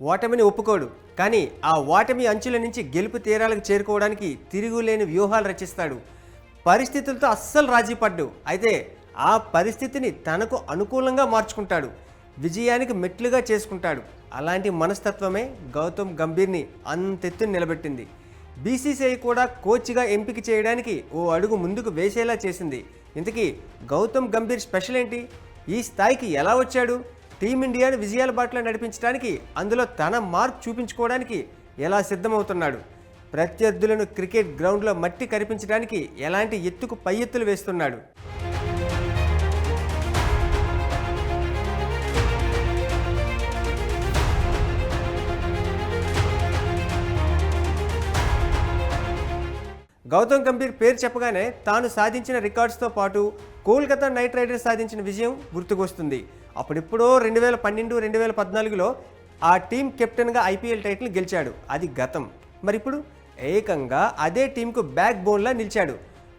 ఓటమిని ఒప్పుకోడు. కానీ ఆ ఓటమి అంచుల నుంచి గెలుపు తీరాలకు చేరుకోవడానికి తిరుగులేని వ్యూహాలు రచిస్తాడు. పరిస్థితులతో అస్సలు రాజీ పడ్డు. అయితే ఆ పరిస్థితిని తనకు అనుకూలంగా మార్చుకుంటాడు. విజయానికి మెట్లుగా చేసుకుంటాడు. అలాంటి మనస్తత్వమే గౌతమ్ గంభీర్ని అంతెత్తున నిలబెట్టింది. బీసీసీఐ కూడా కోచ్గా ఎంపిక చేయడానికి ఓ అడుగు ముందుకు వేసేలా చేసింది. ఇంతకీ గౌతమ్ గంభీర్ స్పెషల్ ఏంటి? ఈ స్థాయికి ఎలా వచ్చాడు? టీమిండియాను విజయాల బాటలో నడిపించడానికి అందులో తన మార్క్ చూపించుకోవడానికి ఎలా సిద్ధమవుతున్నాడు? ప్రత్యర్థులను క్రికెట్ గ్రౌండ్లో మట్టి కనిపించడానికి ఎలాంటి ఎత్తుకు పై ఎత్తులు వేస్తున్నాడు? గౌతమ్ గంభీర్ పేరు చెప్పగానే తాను సాధించిన రికార్డ్స్తో పాటు కోల్కతా నైట్ రైడర్స్ సాధించిన విజయం గుర్తుకొస్తుంది. అప్పుడెప్పుడో రెండు వేల పన్నెండు రెండు వేల పద్నాలుగులో ఆ టీం కెప్టెన్గా ఐపీఎల్ టైటిల్ గెలిచాడు. అది గతం. మరి ఇప్పుడు ఏకంగా అదే టీంకు బ్యాక్ బోన్లా నిలిచాడు.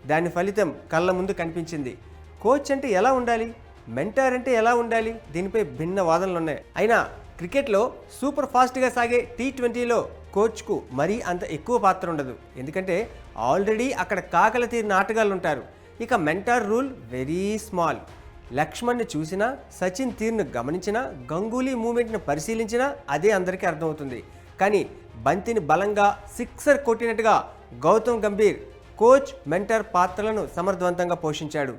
దాని ఫలితం కళ్ళ ముందు కనిపించింది. కోచ్ అంటే ఎలా ఉండాలి? మెంటార్ అంటే ఎలా ఉండాలి? దీనిపై భిన్న వాదనలు ఉన్నాయి అయినా క్రికెట్లో సూపర్ ఫాస్ట్గా సాగే టీ ట్వంటీలో కోచ్కు మరీ అంత ఎక్కువ పాత్ర ఉండదు. ఎందుకంటే ఆల్రెడీ అక్కడ కాకల తీరిన ఆటగాళ్ళు ఉంటారు ఇక మెంటార్ రూల్ వెరీ స్మాల్. లక్ష్మణ్ని చూసినా సచిన్ తీరును గమనించినా గంగూలీ మూమెంట్ను పరిశీలించినా అదే అందరికీ అర్థమవుతుంది. కానీ బంతిని బలంగా సిక్సర్ కొట్టినట్టుగా గౌతమ్ గంభీర్ కోచ్ మెంటర్ పాత్రలను సమర్థవంతంగా పోషించాడు.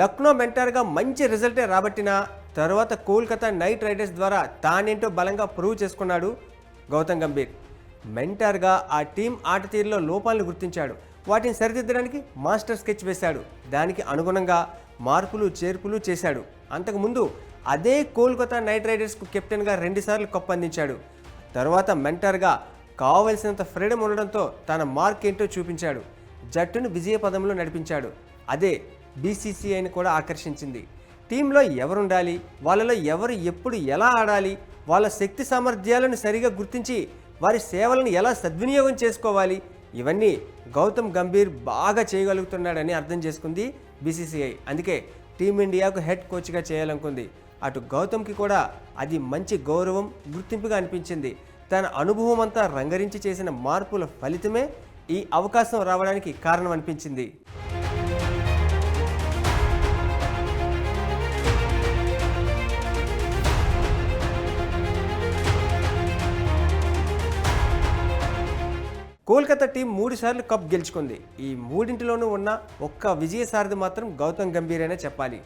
లక్నో మెంటర్గా మంచి రిజల్టే రాబట్టిన తర్వాత కోల్కతా నైట్ రైడర్స్ ద్వారా తానేంటో బలంగా ప్రూవ్ చేసుకున్నాడు గౌతమ్ గంభీర్. మెంటర్గా ఆ టీం ఆట తీరులో లోపాలను గుర్తించాడు. వాటిని సరిదిద్దడానికి మాస్టర్ స్కెచ్ వేశాడు. దానికి అనుగుణంగా మార్పులు చేర్పులు చేశాడు. అంతకుముందు అదే కోల్కతా నైట్ రైడర్స్కు కెప్టెన్గా రెండుసార్లు కప్పు అందించాడు. తర్వాత మెంటర్గా కావలసినంత ఫ్రీడమ్ ఉండడంతో తన మార్క్ ఏంటో చూపించాడు. జట్టును విజయ పదంలో నడిపించాడు. అదే బీసీసీఐని కూడా ఆకర్షించింది. టీంలో ఎవరుండాలి? వాళ్ళలో ఎవరు ఎప్పుడు ఎలా ఆడాలి? వాళ్ళ శక్తి సామర్థ్యాలను సరిగా గుర్తించి వారి సేవలను ఎలా సద్వినియోగం చేసుకోవాలి? ఇవన్నీ గౌతమ్ గంభీర్ బాగా చేయగలుగుతున్నాడని అర్థం చేసుకుంది బీసీసీఐ. అందుకే టీమిండియాకు హెడ్ కోచ్గా చేయాలనుకుంది. అటు గౌతమ్కి కూడా అది మంచి గౌరవం గుర్తింపుగా అనిపించింది. తన అనుభవం అంతా రంగరించి చేసిన మార్పుల ఫలితమే ఈ అవకాశం రావడానికి కారణం అనిపించింది కోల్కతా టీం మూడు సార్లు కప్ గెలుచుకుంది. ఈ మూడింటిలోనూ ఉన్న ఒక్క విజయ సారథి మాత్రం గౌతమ్ గంభీర్ అనే చెప్పాలి.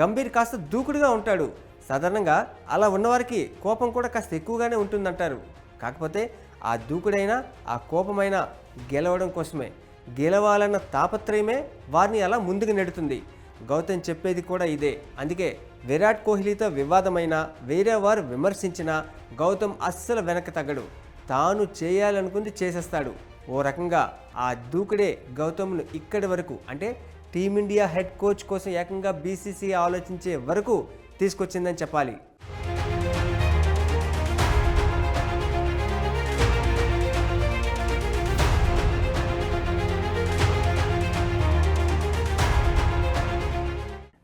గంభీర్ కాస్త దూకుడుగా ఉంటాడు. సాధారణంగా అలా ఉన్నవారికి కోపం కూడా కాస్త ఎక్కువగానే ఉంటుందంటారు. కాకపోతే ఆ దూకుడైనా ఆ కోపమైనా గెలవడం కోసమే. గెలవాలన్న తాపత్రయమే వారిని అలా ముందుకు నెడుతుంది. గౌతమ్ చెప్పేది కూడా ఇదే. అందుకే విరాట్ కోహ్లీతో వివాదమైన వేరే వారు విమర్శించినా గౌతమ్ అస్సలు వెనక్కి తగ్గడు. తాను చేయాలనుకుంది చేసేస్తాడు. ఓ రకంగా ఆ దూకుడే గౌతమ్ను ఇక్కడి వరకు అంటే టీమిండియా హెడ్ కోచ్ కోసం ఏకంగా బీసీసీ ఆలోచించే వరకు తీసుకొచ్చిందని చెప్పాలి.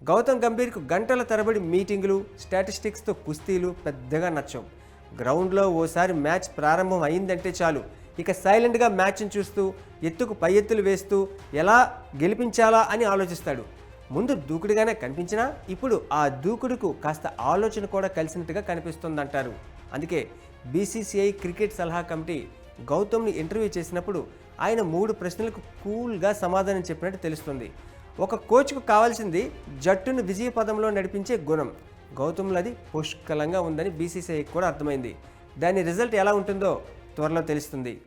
గౌతమ్ గంభీర్కు గంటల తరబడి మీటింగులు స్టాటిస్టిక్స్తో కుస్తీలు పెద్దగా నచ్చవు. గ్రౌండ్లో ఓసారి మ్యాచ్ ప్రారంభం అయిందంటే చాలు. ఇక సైలెంట్గా మ్యాచ్ని చూస్తూ ఎత్తుకు పై ఎత్తులు వేస్తూ ఎలా గెలిపించాలా అని ఆలోచిస్తాడు. ముందు దూకుడుగానే కనిపించినా ఇప్పుడు ఆ దూకుడుకు కాస్త ఆలోచన కూడా కలిసినట్టుగా కనిపిస్తుందంటారు. అందుకే బీసీసీఐ క్రికెట్ సలహా కమిటీ గౌతమ్ని ఇంటర్వ్యూ చేసినప్పుడు ఆయన మూడు ప్రశ్నలకు కూల్గా సమాధానం చెప్పినట్టు తెలుస్తుంది. ఒక కోచ్కు కావాల్సింది జట్టును విజయ పదంలో నడిపించే గుణం. గౌతమ్లది పుష్కలంగా ఉందని బీసీసీఐకి కూడా అర్థమైంది. దాని రిజల్ట్ ఎలా ఉంటుందో త్వరలో తెలుస్తుంది.